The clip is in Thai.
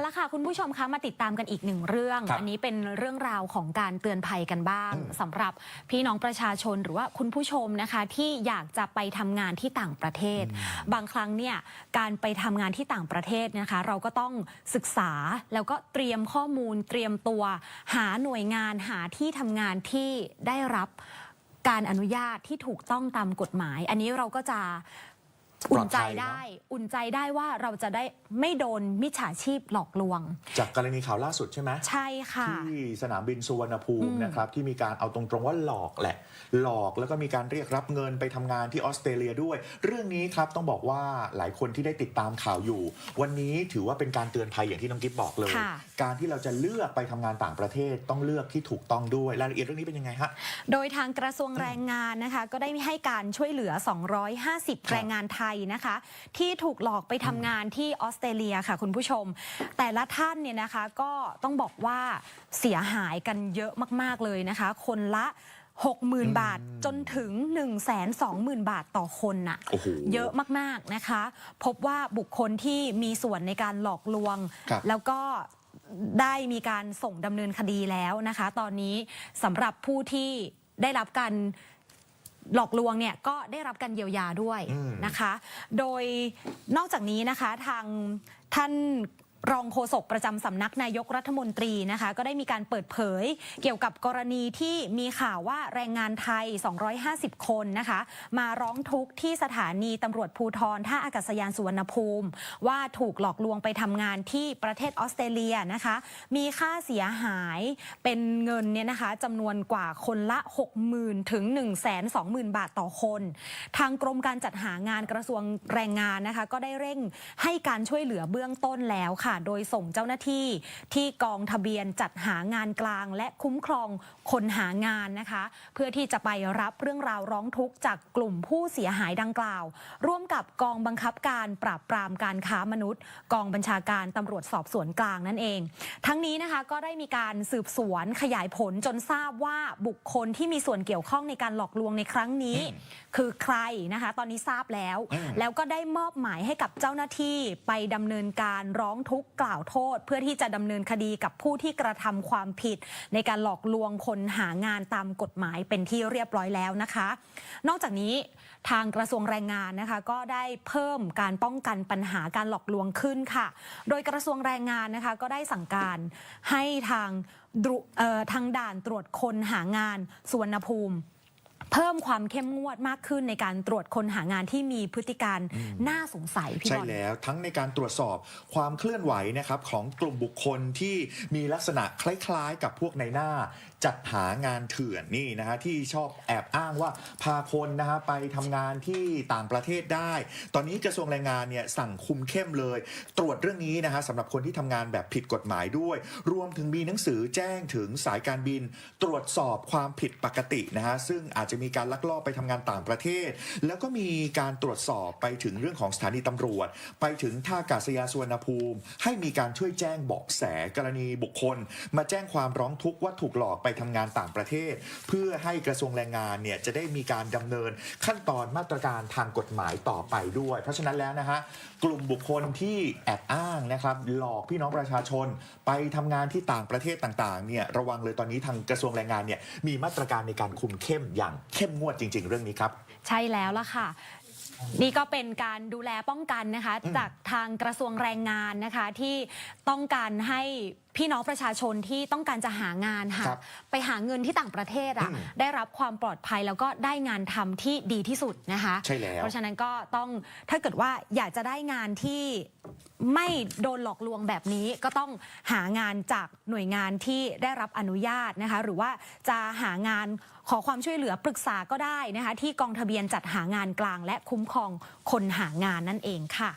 เอาละค่ะ คุณผู้ชมคะมาติดตามกันอีกหนึ่งเรื่อง ครับอันนี้เป็นเรื่องราวของการเตือนภัยกันบ้างสำหรับพี่น้องประชาชนหรือว่าคุณผู้ชมนะคะ ที่อยากจะไปทำงานที่ต่างประเทศ บางครั้งเนี่ยการไปทำงานที่ต่างประเทศนะคะ เราก็ต้องศึกษาแล้วก็เตรียมข้อมูล เตรียมตัว หาหน่วยงานหาที่ทำงานที่ได้รับ การอนุญาตที่ถูกต้องตามกฎหมาย อันนี้เราก็จะ อุ่นใจปลอดภัยเนอะได้ อุ่นใจได้ว่าเราจะได้ไม่โดนมิจฉาชีพหลอกลวง จากกรณีข่าวล่าสุดใช่ไหมใช่ค่ะ ที่สนามบินสุวรรณภูมินะครับที่มีการเอาตรงๆว่าหลอกแหละ หลอกแล้วก็มีการเรียกรับเงินไปทำงานที่ออสเตรเลียด้วย เรื่องนี้ครับต้องบอกว่าหลายคนที่ได้ติดตามข่าวอยู่ วันนี้ถือว่าเป็นการเตือนภัยอย่างที่น้องกิฟบอกเลยค่ะการที่เราจะเลือกไปทำงานต่างประเทศต้องเลือกที่ถูกต้องด้วยรายละเอียดเรื่องนี้เป็นยังไงฮะโดยทางกระทรวงแรงงานนะคะก็ได้ให้การช่วยเหลือ 250 แรงงานไทยนะคะ ที่ถูกหลอกไปทำงานที่ออสเตรเลียค่ะคุณผู้ชม แต่ละท่านเนี่ยนะคะก็ต้องบอกว่าเสียหายกันเยอะมาก ๆ เลยนะคะ คนละ60,000 บาทจนถึง 120,000 บาทต่อคนน่ะโอ้โหเยอะมากๆนะคะ พบว่าบุคคลที่มีส่วนในการหลอกลวงครับแล้วก็ได้มีการส่งดำเนินคดีแล้วนะคะ ตอนนี้สำหรับผู้ที่ได้รับการ หลอกลวงเนี่ยก็ได้รับการเยียวยาด้วยนะคะ โดยนอกจากนี้นะคะทางท่าน รองโฆษกประจำสำนักนายกรัฐมนตรีนะคะ ก็ได้มีการเปิดเผย เกี่ยวกับกรณีที่มีข่าวว่าแรงงานไทย 250 คนนะคะ มาร้องทุกข์ที่สถานีตำรวจภูทรท่าอากาศยานสุวรรณภูมิ ว่าถูกหลอกลวงไปทำงานที่ประเทศออสเตรเลียนะคะ มีค่าเสียหายเป็นเงินเนี่ยนะคะจำนวนกว่าคนละ 60,000 ถึง 120,000 บาทต่อคน ทางกรมการจัดหางานกระทรวงแรงงานนะคะ ก็ได้เร่งให้การช่วยเหลือเบื้องต้นแล้วค่ะโดยส่งเจ้าหน้าที่ที่กองทะเบียนจัดหางานกลาง และคุ้มครองคนหางานนะคะ เพื่อที่จะไปรับเรื่องราวร้องทุกข์จากกลุ่มผู้เสียหายดังกล่าว ร่วมกับกองบังคับการปราบปรามการค้ามนุษย์ กองบัญชาการตำรวจสอบสวนกลางนั่นเอง ทั้งนี้นะคะก็ได้มีการสืบสวนขยายผลจนทราบว่าบุคคลที่มีส่วนเกี่ยวข้องในการหลอกลวงในครั้งนี้ คือใครนะคะ ตอนนี้ทราบแล้วอืมแล้วก็ได้มอบหมายให้กับเจ้าหน้าที่ไปดำเนินการร้องทุกข์กล่าวโทษ เพื่อที่จะดำเนินคดีกับผู้ที่กระทำความผิด ในการหลอกลวงคนหางานตามกฎหมายเป็นที่เรียบร้อยแล้วนะคะ นอกจากนี้ทางกระทรวงแรงงานนะคะ ก็ได้เพิ่มการป้องกันปัญหาการหลอกลวงขึ้นค่ะ โดยกระทรวงแรงงานนะคะก็ได้สั่งการให้ทางทางด่านตรวจคนหางานสุวรรณภูมิ เพิ่มความเข้มงวดมากขึ้นในการตรวจคนหางานที่มีพฤติการน่าสงสัยพี่ใช่บอลแล้วทั้งในการตรวจสอบความเคลื่อนไหวนะครับของกลุ่มบุคคลที่มีลักษณะคล้ายๆ กับพวกในหน้า จัดหางานเถื่อนนี่นะฮะที่ชอบแอบอ้างว่าพาคนนะฮะไปทำงานที่ต่างประเทศได้ ตอนนี้กระทรวงแรงงานเนี่ยสั่งคุมเข้มเลย ตรวจเรื่องนี้นะฮะสำหรับคนที่ทำงานแบบผิดกฎหมายด้วย รวมถึงมีหนังสือแจ้งถึงสายการบิน ตรวจสอบความผิดปกตินะฮะซึ่งอาจจะมีการลักลอบไปทำงานต่างประเทศ แล้วก็มีการตรวจสอบไปถึงเรื่องของสถานีตำรวจ ไปถึงท่าอากาศยานสุวรรณภูมิ ให้มีการช่วยแจ้งเบาะแสกรณีบุคคล มาแจ้งความร้องทุกข์ว่าถูกหลอกไปทำงานต่างประเทศ เพื่อให้กระทรวงแรงงานเนี่ยจะได้มีการดำเนินขั้นตอนมาตรการทางกฎหมายต่อไปด้วย เพราะฉะนั้นแล้วนะฮะกลุ่มบุคคลที่แอบอ้างนะครับหลอกพี่น้องประชาชน ไปทำงานที่ต่างประเทศต่างๆเนี่ยระวังเลยตอนนี้ทางกระทรวงแรงงานเนี่ยมีมาตรการในการคุมเข้มอย่างเข้มงวดจริง ๆ เรื่องนี้ครับ ใช่แล้วล่ะค่ะ นี่ก็เป็นการดูแลป้องกันนะคะ จากทางกระทรวงแรงงานนะคะที่ต้องการให้พี่น้องประชาชนที่ต้องการจะหางานหาครับไปหาเงินที่ต่างประเทศอะอืมได้รับความปลอดภัยแล้วก็ได้งานทำที่ดีที่สุดนะคะ ใช่แล้ว เพราะฉะนั้นก็ต้องถ้าเกิดว่าอยากจะได้งานที่ไม่โดนหลอกลวงแบบนี้ก็ต้องหางานจากหน่วยงานที่ได้รับอนุญาตนะคะ หรือว่าจะหางานขอความช่วยเหลือปรึกษาก็ได้นะคะ ที่กองทะเบียนจัดหางานกลางและคุ้มครองคนหางานนั่นเองค่ะ